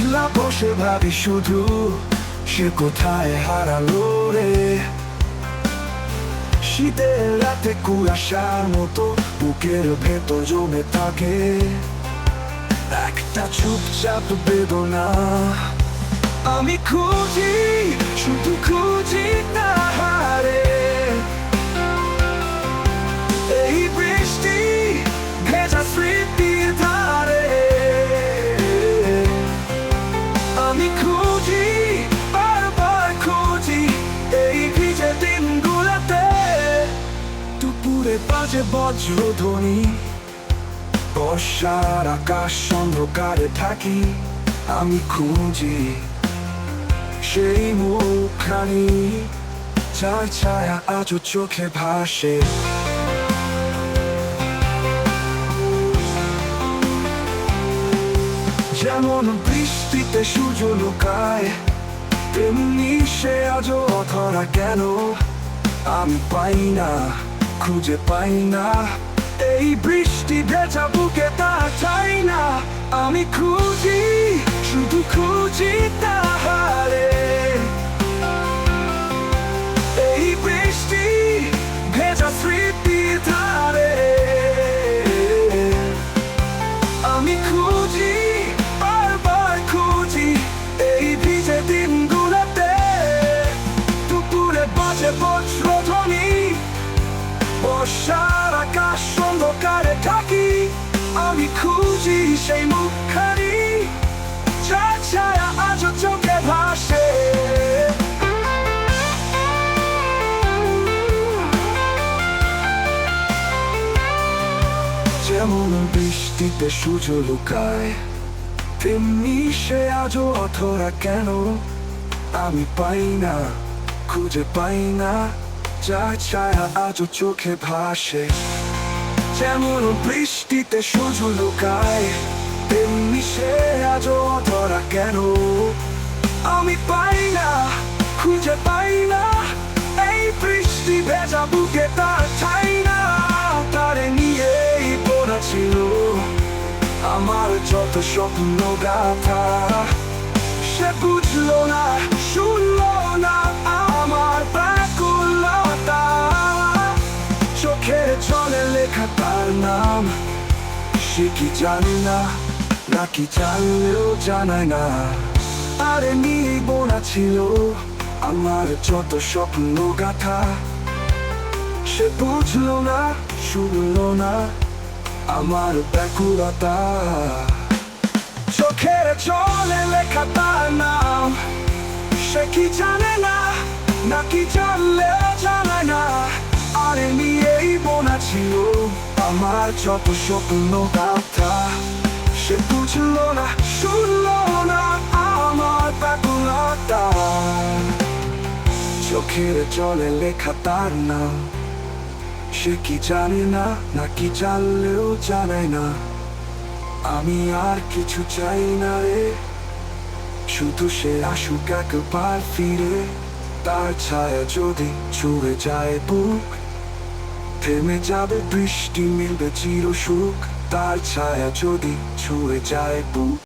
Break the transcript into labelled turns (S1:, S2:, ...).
S1: একলা বসে ভাবি শুধু, সে কোথায় হারালো রে? শীতের রাতে কুয়াশার মতো বুকের ভেতর জমে থাকে। একটা চুপচাপ বেদনা আমি খুঁজি, শুধু খুঁজি তাহারে। বাজে বজ্রধ্বনি, বর্ষার আকাশ অন্ধকারে থাকি, আমি খুঁজি সেই মুখখানি যার ছায়া আজও চোখে ভাসে। যেমন বৃষ্টিতে সূর্য লুকায়, তেমনি সে আজও অধরা কেন, আমি পাই না। খুঁজে পাই না। এই বৃষ্টি ভেজা বুকে তা চাই না। আমি খুঁজি, শুধু খুঁজি তাহারে। খুঁজি সেই মুখখানি চোখে ভাসে। যেমন বৃষ্টিতে সূর্য লুকায়, তেমনি সে আজও অথরা কেন? আমি পাই না, খুঁজে পাই না যার ছায়া আজও চোখে ভাসে। যেমন বৃষ্টিতে সূর্য লুকায়, তেমনি সে আজ অধরা কেন? আমি পাই না, খুঁজে পাই না, এই বৃষ্টি ভেজা বুকে তার ঠাই না, তারে নিয়েই বোনা ছিল আমার যত স্বপ্ন গাথা সে বুঝলো না, শুনলো না নাম? সে কি জানে না? নাকি জানলেও জানায় না? আরে নিয়ে বোনা ছিল আমার যত স্বপ্ন গাথা। সে বুঝলো না, শুনলো না আমার ব্যাকুলতা। চোখের চলে লেখা তার নাম। সে কি জানে না? নাকি জানলেও জানায় না? আমার যত স্বপ্ন গাথা সে বুঝলো না শুনলো না আমার ব্যাকুলতা চোখের জলে লেখা তার নাম। সে কি জানে না নাকি জানলেও জানায় না আমি আর কিছু চাই না রে? শুধু সে আসুক একবার ফিরে। তার ছায়া যদি ছুঁয়ে যায় বুক থেমে যাবে বৃষ্টি মিলবে চির সুখ তার ছায়া যদি ছুঁয়ে যায় বুক।